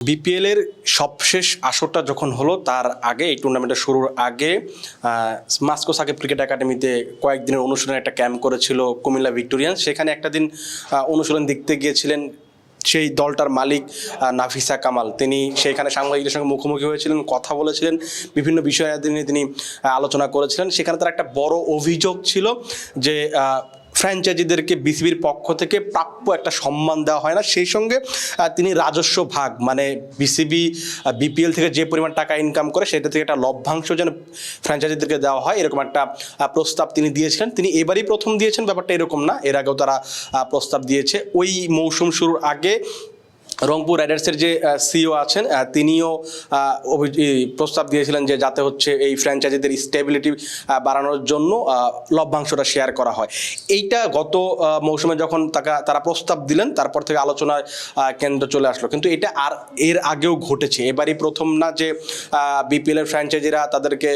BPL এর সবশেষ আসরটা যখন হলো, তার আগে এই টুর্নামেন্টের শুরুর আগে মাস্কো সাকিব ক্রিকেট একাডেমিতে কয়েকদিনের অনুশীলনে একটা ক্যাম্প করেছিল কুমিল্লা ভিক্টোরিয়ান সেখানে একটা দিন অনুশীলন দেখতে গিয়েছিলেন সেই দলটার মালিক নাফিসা কামাল। তিনি সেইখানে সাংবাদিকদের সঙ্গে মুখোমুখি হয়েছিলেন, কথা বলেছিলেন, বিভিন্ন বিষয় নিয়ে তিনি আলোচনা করেছিলেন। সেখানে তার একটা বড় অভিযোগ ছিল যে ফ্র্যাঞ্চাইজিদেরকে বিসিবির পক্ষ থেকে প্রাপ্য একটা সম্মান দেওয়া হয় না। সেই সঙ্গে তিনি রাজস্ব ভাগ মানে বিসিবি বিপিএল থেকে যে পরিমাণ টাকা ইনকাম করে সেটা থেকে একটা লভ্যাংশ যেন ফ্র্যাঞ্চাইজিদেরকে দেওয়া হয়, এরকম একটা প্রস্তাব তিনি দিয়েছিলেন। তিনি এবারই প্রথম দিয়েছেন, ব্যাপারটা এরকম না। এর আগেও তারা প্রস্তাব দিয়েছে। ওই মৌসুম শুরুর আগে রংপুর রাইডার্সের যে সিও আছেন তিনিও প্রস্তাব দিয়েছিলেন যে যাতে হচ্ছে এই ফ্র্যাঞ্চাইজিদের স্টেবিলিটি বাড়ানোর জন্য লভ্যাংশটা শেয়ার করা হয়। এইটা গত মৌসুমে যখন তাকে, তারা প্রস্তাব দিলেন, তারপর থেকে আলোচনার কেন্দ্র চলে আসলো। কিন্তু এটা আর এর আগেও ঘটেছে। এবারই প্রথম না যে বিপিএল এর ফ্র্যাঞ্চাইজিরা তাদেরকে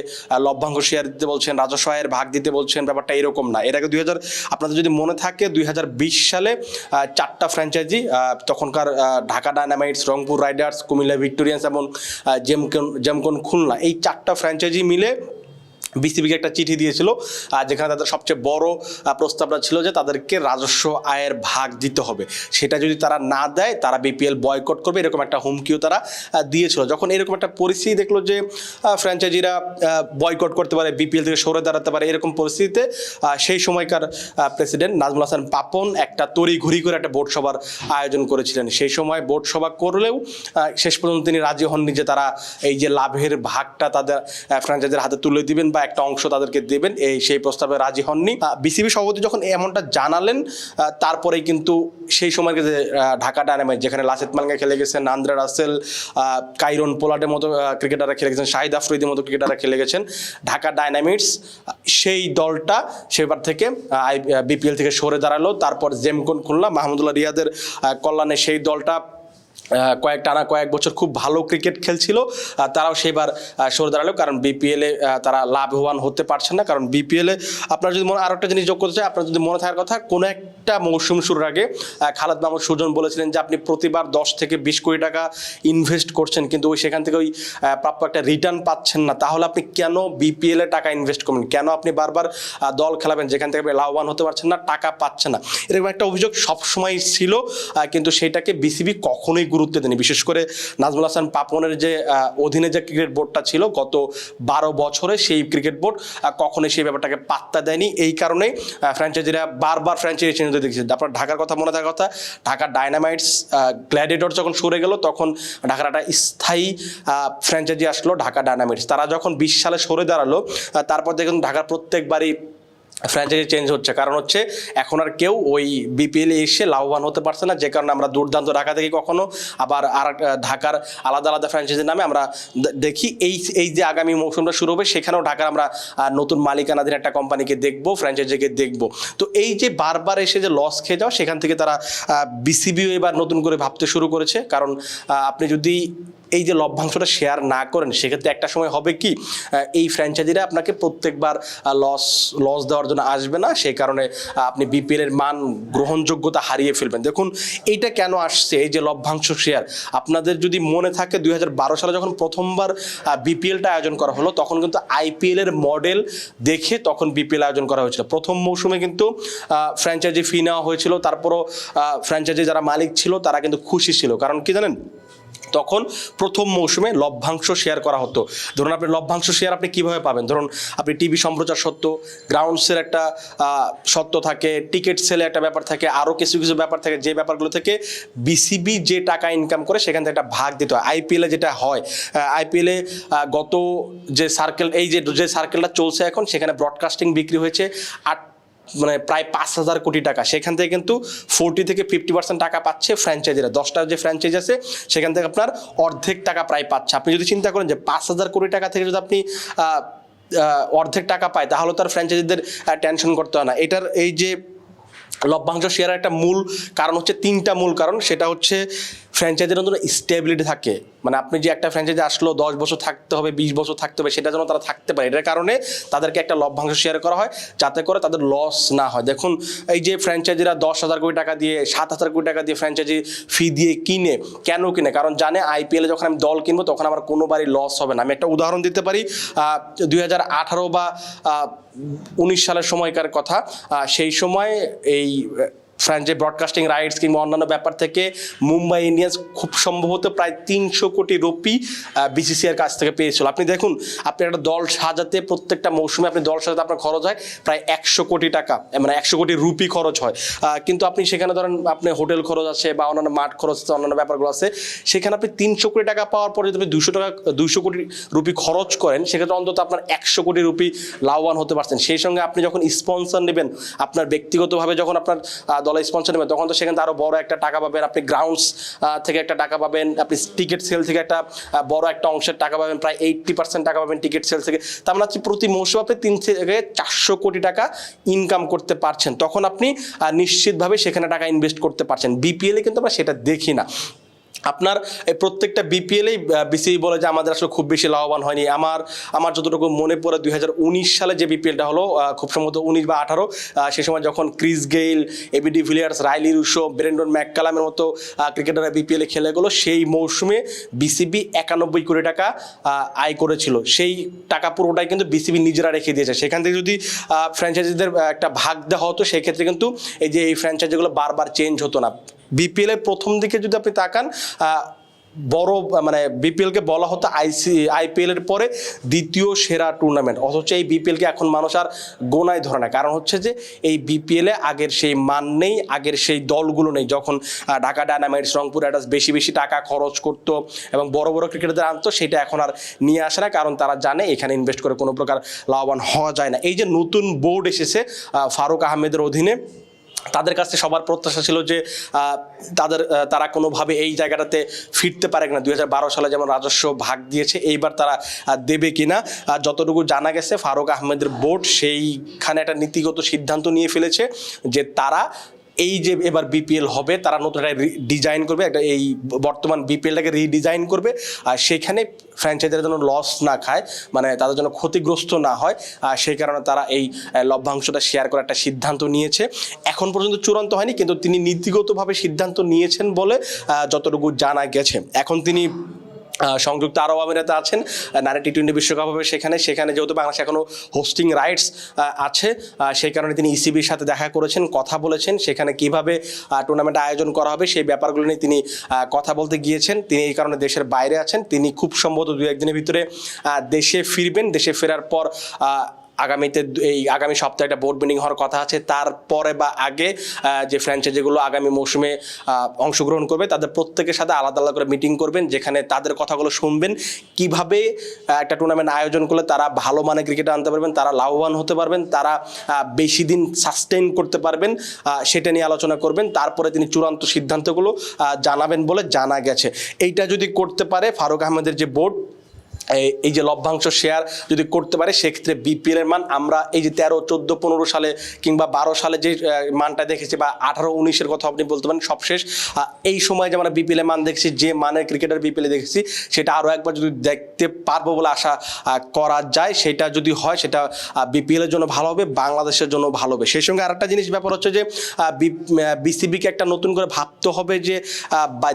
লভ্যাংশ শেয়ার দিতে বলছেন, রাজস্ব আয়ের ভাগ দিতে বলছেন, ব্যাপারটা এরকম না। এর আগে দুই হাজার, আপনাদের যদি মনে থাকে, দুই হাজার বিশ সালে চারটা ফ্র্যাঞ্চাইজি তখনকার Dhaka Dynamites Rangpur Riders Comilla Victorians এবং জেমকন জেমকন খুলনা এই চারটা ফ্র্যাঞ্চাইজি মিলে বিসিবিকে একটা চিঠি দিয়েছিল আর যেখানে তাদের সবচেয়ে বড় প্রস্তাবটা ছিল যে তাদেরকে রাজস্ব আয়ের ভাগ দিতে হবে। সেটা যদি তারা না দেয়, তারা বিপিএল বয়কট করবে, এরকম একটা হুমকিও তারা দিয়েছিল। যখন এরকম একটা পরিস্থিতি দেখল যে ফ্র্যাঞ্চাইজিরা বয়কট করতে পারে, বিপিএল থেকে সরে দাঁড়াতে পারে, এরকম পরিস্থিতিতে সেই সময়কার প্রেসিডেন্ট নাজমুল হাসান পাপন একটা তড়ি ঘুরি করে একটা বোর্ড সভার আয়োজন করেছিলেন। সেই সময় বোর্ড সভা করলেও শেষ পর্যন্ত তিনি রাজি হননি যে তারা এই যে লাভের ভাগটা তাদের ফ্র্যাঞ্চাইজির হাতে তুলে দিবেন বা একটা অংশ তাদেরকে দেবেন। এই সেই প্রস্তাবে রাজি হননি। বিসিবি সভাপতি যখন এমনটা জানালেন তারপরেই কিন্তু সেই সময়ের যে ঢাকা ডায়নামাইট যেখানে লাসিত মালঙ্গা খেলে গেছেন আন্দ্রে রাসেল কাইরন পোলাটের মতো ক্রিকেটাররা খেলে গেছেন শাহিদ আফ্রিদির মতো ক্রিকেটাররা খেলে গেছেন ঢাকা ডায়নামিটস। আহ, সেই দলটা সেবার থেকে বিপিএল থেকে সরে দাঁড়াল। তারপর জেমকন খুলনা মাহমুদুল্লাহ রিয়াদের কল্যাণে সেই দলটা কয়েক টানা কয়েক বছর খুব ভালো ক্রিকেট খেলছিল তারাও সেবার সরে দাঁড়াল। কারণ বিপিএলে তারা লাভবান হতে পারছেন না। কারণ বিপিএলে আপনার যদি মনে আরও একটা জিনিস যোগ করতে চাই, আপনার যদি মনে থাকার কথা, কোনো একটা মৌসুম শুরুর আগে খালেদ মাহমুদ সুজন বলেছিলেন যে, আপনি প্রতিবার দশ থেকে বিশ কোটি টাকা ইনভেস্ট করছেন, কিন্তু ওই সেখান থেকে ওই প্রাপ্য একটা রিটার্ন পাচ্ছেন না। তাহলে আপনি কেন বিপিএলে টাকা ইনভেস্ট করবেন? কেন আপনি বারবার দল খেলাবেন যেখান থেকে আপনি লাভবান হতে পারছেন না, টাকা পাচ্ছেন না? এরকম একটা অভিযোগ সবসময় ছিল কিন্তু সেটাকে বিসিবি কখনোই গুরুত্ব দেয়নি বিশেষ করে নাজমুল হাসান পাপনের যে অধীনে যে ক্রিকেট বোর্ডটা ছিল, গত বারো বছরে সেই ক্রিকেট বোর্ড কখনোই সেই ব্যাপারটাকে পাত্তা দেয়নি। এই কারণেই ফ্র্যাঞ্চাইজিরা বারবার ফ্র্যাঞ্চাইজি চেঞ্জ হতে দেখেছে। আপনার ঢাকার কথা মনে থাকার কথা, ঢাকা ডায়নামাইটস গ্ল্যাডিয়েটর যখন সরে গেল, তখন ঢাকার একটা স্থায়ী ফ্র্যাঞ্চাইজি আসলো ঢাকা ডায়নামাইটস তারা যখন বিশ সালে সরে দাঁড়াল তারপর দেখুন ঢাকার প্রত্যেকবারই ফ্র্যাঞ্চাইজি চেঞ্জ হচ্ছে। কারণ হচ্ছে, এখন আর কেউ ওই বিপিএল এসে লাভবান হতে পারছে না। যে কারণে আমরা দুর্দান্ত ঢাকা দেখি কখনো আবার আর ঢাকার আলাদা আলাদা ফ্র্যাঞ্চাইজির নামে আমরা দেখি। এই এই যে আগামী মৌসুমটা শুরু হবে, সেখানেও ঢাকার আমরা নতুন মালিকানাধীন একটা কোম্পানিকে দেখব ফ্র্যাঞ্চাইজিকে দেখব। তো এই যে বারবার এসে যে লস খেয়ে যাওয়া, সেখান থেকে তারা বিসিবিও এবার নতুন করে ভাবতে শুরু করেছে। কারণ আপনি যদি এই যে লভ্যাংশটা শেয়ার না করেন, সেক্ষেত্রে একটা সময় হবে কি এই ফ্র্যাঞ্চাইজিরা আপনাকে প্রত্যেকবার লস লস দেওয়ার জন্য আসবে না। সেই কারণে আপনি বিপিএল এর মান গ্রহণযোগ্যতা হারিয়ে ফেলবেন। দেখুন, এইটা কেন আসছে? এই যে লভ্যাংশ শেয়ার আপনাদের যদি মনে থাকে দুই হাজার বারো সালে যখন প্রথমবার বিপিএলটা আয়োজন করা হলো, তখন কিন্তু আইপিএল এর মডেল দেখে তখন বিপিএল আয়োজন করা হয়েছিল। প্রথম মৌসুমে কিন্তু ফ্র্যাঞ্চাইজি ফি নেওয়া হয়েছিল। তারপরও ফ্র্যাঞ্চাইজি যারা মালিক ছিল, তারা কিন্তু খুশি ছিল। কারণ কি জানেন? তখন প্রথম মৌসুমে লভ্যাংশ শেয়ার করা হতো। ধরুন আপনি লভ্যাংশ শেয়ার আপনি কীভাবে পাবেন? ধরুন আপনি টিভি সম্প্রচার সত্ত্ব গ্রাউন্ডসের একটা সত্ত্ব থাকে টিকিট সেলে একটা ব্যাপার থাকে আরও কিছু কিছু ব্যাপার থাকে, যে ব্যাপারগুলো থেকে বিসিবি যে টাকা ইনকাম করে সেখান থেকে একটা ভাগ দিতে হয়। আইপিএলে যেটা হয় আইপিএলে গত যে সার্কেল এই যে যে সার্কেলটা চলছে এখন, সেখানে ব্রডকাস্টিং বিক্রি হয়েছে আট মানে প্রায় পাঁচ হাজার কোটি টাকা। সেখান থেকে কিন্তু ফোরটি থেকে ফিফটি পার্সেন্ট টাকা পাচ্ছে ফ্র্যাঞ্চাইজিরা দশটা যে ফ্র্যাঞ্চাইজ আছে, সেখান থেকে আপনার অর্ধেক টাকা প্রায় পাচ্ছে। আপনি যদি চিন্তা করেন যে পাঁচ হাজার কোটি টাকা থেকে যদি আপনি অর্ধেক টাকা পায়, তাহলে তার ফ্র্যাঞ্চাইজিদের টেনশন করতে হয় না। এটার এই যে লভ্যাংশ শেয়ারের একটা মূল কারণ হচ্ছে তিনটা মূল কারণ। সেটা হচ্ছে ফ্র্যাঞ্চাইজির জন্য স্টেবিলিটি থাকে। মানে আপনি যে একটা ফ্র্যাঞ্চাইজি আসলো, দশ বছর থাকতে হবে, বিশ বছর থাকতে হবে, সেটা যেন তারা থাকতে পারে। এটার কারণে তাদেরকে একটা লভ্যাংশ শেয়ার করা হয়, যাতে করে তাদের লস না হয়। দেখুন, এই যে ফ্র্যাঞ্চাইজিরা দশ হাজার কোটি টাকা দিয়ে, সাত হাজার কোটি টাকা দিয়ে ফ্র্যাঞ্চাইজি ফি দিয়ে কিনে, কেন কিনে? কারণ জানে আইপিএলে যখন আমি দল কিনবো, তখন আমার কোনোবারই লস হবে না। আমি একটা উদাহরণ দিতে পারি দুই হাজার আঠারো বা উনিশ সালের সময়কার কথা। সেই সময় এই ফ্রান্সে ব্রডকাস্টিং রাইটস কিংবা অন্যান্য ব্যাপার থেকে মুম্বাই ইন্ডিয়ান্স খুব সম্ভবত প্রায় তিনশো কোটি রুপি বিসিসিআর কাছ থেকে পেয়েছিল। আপনি দেখুন আপনি একটা দল সাজাতে প্রত্যেকটা মৌসুমে আপনি দল সাজাতে আপনার খরচ হয় প্রায় একশো কোটি টাকা মানে একশো কোটি রুপি খরচ হয়। কিন্তু আপনি সেখানে ধরেন আপনি হোটেল খরচ আছে বা অন্যান্য মাঠ খরচ আছে অন্যান্য ব্যাপারগুলো আছে সেখানে আপনি তিনশো কোটি টাকা পাওয়ার পরে যদি আপনি দুশো টাকা দুশো কোটি রুপি খরচ করেন সেক্ষেত্রে অন্তত আপনার একশো কোটি রুপি লাভবান হতে পারছেন। সেই সঙ্গে আপনি যখন স্পন্সর নেবেন আপনার ব্যক্তিগতভাবে যখন আপনার আহ, দলে স্পন্সর নেবেন, তখন তো সেখানে আরও বড় একটা টাকা পাবেন। আপনি গ্রাউন্ডস থেকে একটা টাকা পাবেন, আপনি টিকিট সেল থেকে একটা বড় একটা অংশের টাকা পাবেন, প্রায় এইট্টি পার্সেন্ট টাকা পাবেন টিকিট সেল থেকে। তার মানে হচ্ছে প্রতি মৌসুমে আপনি তিন থেকে চারশো কোটি টাকা ইনকাম করতে পারছেন। তখন আপনি নিশ্চিতভাবে সেখানে টাকা ইনভেস্ট করতে পারছেন। বিপিএলে কিন্তু আমরা সেটা দেখি না। আপনার এই প্রত্যেকটা বিপিএলেই বিসিবি বলে যে আমাদের আসলে খুব বেশি লাভবান হয়নি। আমার আমার যতটুকু মনে পড়ে দুই হাজার উনিশ সালে যে বিপিএলটা হলো খুব সম্ভবত উনিশ বা আঠারো সে সময় যখন Chris Gayle, ABD Villiers, Rilee Rossouw, Brendon ম্যাককালামের মতো ক্রিকেটাররা বিপিএলে খেলে গেলো, সেই মৌসুমে বিসিবি একানব্বই কোটি টাকা আয় করেছিল। সেই টাকা পুরোটাই কিন্তু বিসিবি নিজেরা রেখে দিয়েছে। সেখান থেকে যদি ফ্র্যাঞ্চাইজিদের একটা ভাগ দেওয়া হতো, সেক্ষেত্রে কিন্তু এই যে এই ফ্র্যাঞ্চাইজিগুলো বারবার চেঞ্জ হতো না। বিপিএল এর প্রথম দিকে যদি আপনি তাকান বড় মানে বিপিএলকে বলা হতো আইসি আইপিএল এর পরে দ্বিতীয় সেরা টুর্নামেন্ট অথচ এই বিপিএলকে এখন মানুষ আর গোনায় ধরে না। কারণ হচ্ছে যে এই বিপিএলে আগের সেই মান নেই, আগের সেই দলগুলো নেই। যখন ঢাকা ডায়নামাইটস রংপুর রাইডার্স বেশি বেশি টাকা খরচ করতো এবং বড় বড় ক্রিকেটারদের আনতো, সেটা এখন আর নিয়ে আসে না। কারণ তারা জানে এখানে ইনভেস্ট করে কোনো প্রকার লাভবান হওয়া যায় না। এই যে নতুন বোর্ড এসেছে ফারুক আহমেদের অধীনে তাদের কাছে সবার প্রত্যাশা ছিল যে তাদের তারা কোনোভাবে এই জায়গাটাতে ফিরতে পারে কিনা। দু হাজার বারো সালে যেমন রাজস্ব ভাগ দিয়েছে, এইবার তারা দেবে কিনা। যতটুকু জানা গেছে, ফারুক আহমেদের বোর্ড সেইখানে একটা নীতিগত সিদ্ধান্ত নিয়ে ফেলেছে যে তারা এই যে এবার বিপিএল হবে, তারা নতুন একটা ডিজাইন করবে, একটা এই বর্তমান বিপিএলটাকে রিডিজাইন করবে, আর সেখানে ফ্র্যাঞ্চাইজার যেন লস না খায় মানে তাদের জন্য ক্ষতিগ্রস্ত না হয়, আর সেই কারণে তারা এই লভ্যাংশটা শেয়ার করার একটা সিদ্ধান্ত নিয়েছে। এখন পর্যন্ত চূড়ান্ত হয়নি, কিন্তু তিনি নীতিগতভাবে সিদ্ধান্ত নিয়েছেন বলে যতটুকু জানা গেছে। এখন তিনি সংযুক্ত আরব আমিরাতে আছেন নারী টি টোয়েন্টি বিশ্বকাপ হবে সেখানে। সেখানে যেহেতু বাংলাদেশ এখনও হোস্টিং রাইটস আছে সেই কারণে তিনি ইসিবির সাথে দেখা করেছেন, কথা বলেছেন। সেখানে কীভাবে টুর্নামেন্ট আয়োজন করা হবে সেই ব্যাপারগুলো নিয়ে তিনি কথা বলতে গিয়েছেন। তিনি এই কারণে দেশের বাইরে আছেন। তিনি খুব সম্ভবত দু একদিনের ভিতরে দেশে ফিরবেন, দেশে ফেরার পর আগামীতে এই আগামী সপ্তাহে একটা বোর্ড মিটিং হওয়ার কথা আছে। তারপরে বা আগে যে ফ্র্যাঞ্চাইজিগুলো আগামী মৌসুমে অংশগ্রহণ করবে, তাদের প্রত্যেকের সাথে আলাদা আলাদা করে মিটিং করবেন, যেখানে তাদের কথাগুলো শুনবেন। কীভাবে একটা টুর্নামেন্ট আয়োজন করলে তারা ভালো মানে ক্রিকেট আনতে পারবেন, তারা লাভবান হতে পারবেন, তারা বেশি দিন সাস্টেইন করতে পারবেন সেটা নিয়ে আলোচনা করবেন। তারপরে তিনি চূড়ান্ত সিদ্ধান্তগুলো জানাবেন বলে জানা গেছে। এইটা যদি করতে পারে ফারুক আহমেদের যে বোর্ড এই- যে লভ্যাংশ শেয়ার যদি করতে পারে, সেক্ষেত্রে বিপিএল এর মান আমরা এই যে তেরো, চোদ্দ, পনেরো সালে কিংবা বারো সালে যে মানটা দেখেছি বা আঠারো, উনিশের কথা আপনি বলতে পারেন সবশেষ এই সময় যে আমরা বিপিএল এর মান দেখেছি, যে মানের ক্রিকেটার বিপিএল দেখেছি, সেটা আরও একবার যদি দেখতে পারব বলে আশা করা যায়। সেটা যদি হয়, সেটা বিপিএল এর জন্য ভালো হবে, বাংলাদেশের জন্য ভালো হবে। সেই সঙ্গে আরেকটা জিনিস, ব্যাপার হচ্ছে যে বিসিবিকে একটা নতুন করে ভাবতে হবে যে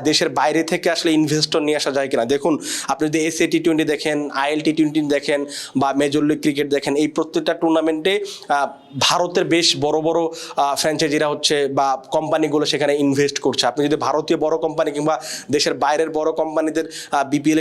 দেশের বাইরে থেকে আসলে ইনভেস্টর নিয়ে আসা যায় কিনা। দেখুন, আপনি যদি এসএ টি টোয়েন্টি দেখেন আইএল টি টোয়েন্টি দেখেন বা মেজর লিগ ক্রিকেট দেখেন, এই প্রত্যেকটা টুর্নামেন্টে ভারতের বেশ বড় বড় ফ্র্যাঞ্চাইজিরা হচ্ছে বা কোম্পানিগুলো সেখানে ইনভেস্ট করছে। আপনি যদি ভারতীয় বড় কোম্পানি কিংবা দেশের বাইরের বড় কোম্পানিদের বিপিএল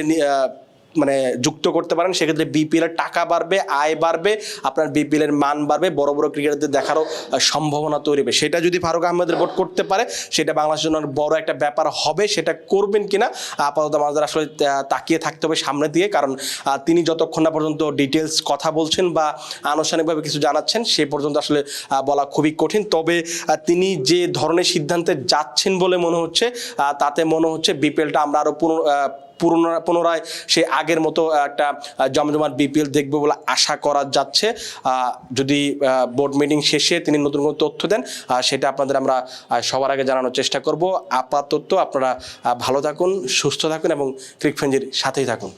মানে যুক্ত করতে পারেন সেক্ষেত্রে বিপিএল এর টাকা বাড়বে আয় বাড়বে আপনার বিপিএল এর মান বাড়বে বড় বড় ক্রিকেটারদের দেখারও সম্ভাবনা তৈরি হবে। সেটা যদি ফারুক আহমেদের বোর্ড করতে পারে সেটা বাংলাদেশের জন্য বড় একটা ব্যাপার হবে সেটা করবেন কিনা আপাতত আমাদের আসলে তাকিয়ে থাকতে হবে সামনের দিকে কারণ তিনি যতক্ষণ না পর্যন্ত ডিটেলস কথা বলছেন বা আনুষ্ঠানিকভাবে কিছু জানাচ্ছেন সে পর্যন্ত আসলে বলা খুবই কঠিন। তবে তিনি যে ধরনের সিদ্ধান্তে যাচ্ছেন বলে মনে হচ্ছে তাতে মনে হচ্ছে বিপিএলটা আমরা আরও পুনঃ আহ, পুনরায় পুনরায় সেই আগের মতো একটা জমজমাট বিপিএল দেখবে বলে আশা করা যাচ্ছে। যদি বোর্ড মিটিং শেষে তিনি নতুন কোনো তথ্য দেন সেটা আপনাদের আমরা সবার আগে জানানোর চেষ্টা করব। আপাতত আপনারা ভালো থাকুন, সুস্থ থাকুন এবং ক্রিকফেঞ্জির সাথেই থাকুন।